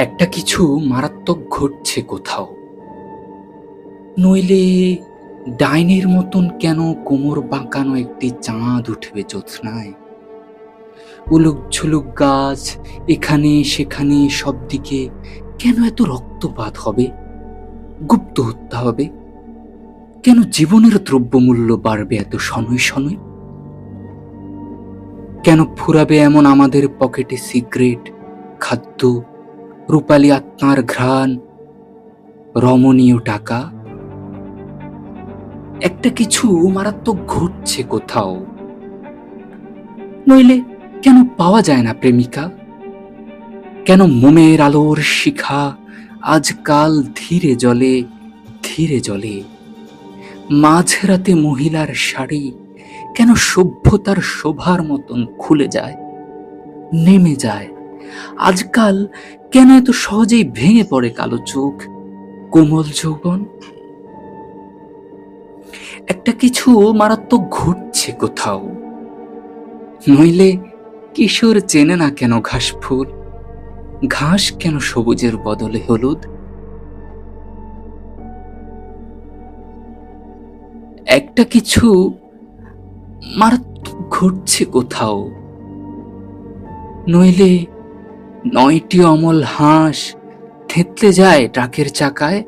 একটা কিছু মারাত্মক ঘটছে কোথাও। নইলে ডাইনের মতন কেন কোমর বাঁকানো একটি চাঁদ উঠবে জ্যোৎস্নায়? উলুক ঝুলুক গাছ এখানে সেখানে সব দিকে কেন এত রক্তপাত হবে? গুপ্ত হত্যা হবে? কেন জীবনের দ্রব্যমূল্য বাড়বে এত শনৈ শনৈ কেন ফুরাবে এমন আমাদের পকেটে সিগারেট, খাদ্য রূপালী আত্মার ঘ্রাণ, রমণীয় টাকা। একটা কিছু মারাত্মক ঘটছে কোথাও। নইলে কেন পাওয়া যায় না প্রেমিকা? কেন মোমের আলোর শিখা আজকাল ধীরে জলে ধীরে জলে? মাঝরাতে মহিলার শাড়ি কেন সভ্যতার শোভার মতন খুলে যায়, নেমে যায়? আজকাল কেন এত সহজেই ভেঙে পড়ে কালো চোখ, কোমল যৌবন? একটা কিছু মারাত্মক ঘটছে কোথাও। নইলে কিশোর চেনে না কেন ঘাস ফুল? ঘাস কেন সবুজের বদলে হলুদ? একটা কিছু মারাত্মক ঘটছে কোথাও। নইলে নয়টি অমল হাঁস থেতলে যায় ট্রাকের চাকায়।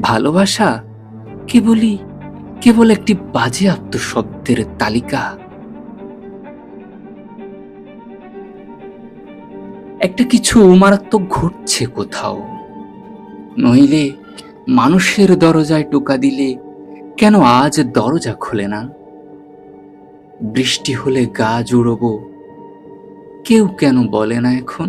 ভালোবাসা কেবলই, কেবল একটি বাজে শব্দের তালিকা। একটা কিছু মারাত্মক ঘটছে কোথাও। নইলে মানুষের দরজায় টোকা দিলে কেন আজ দরজা খোলে না? বৃষ্টি হলে গা জুড়ব কেউ কেন বলে না এখন?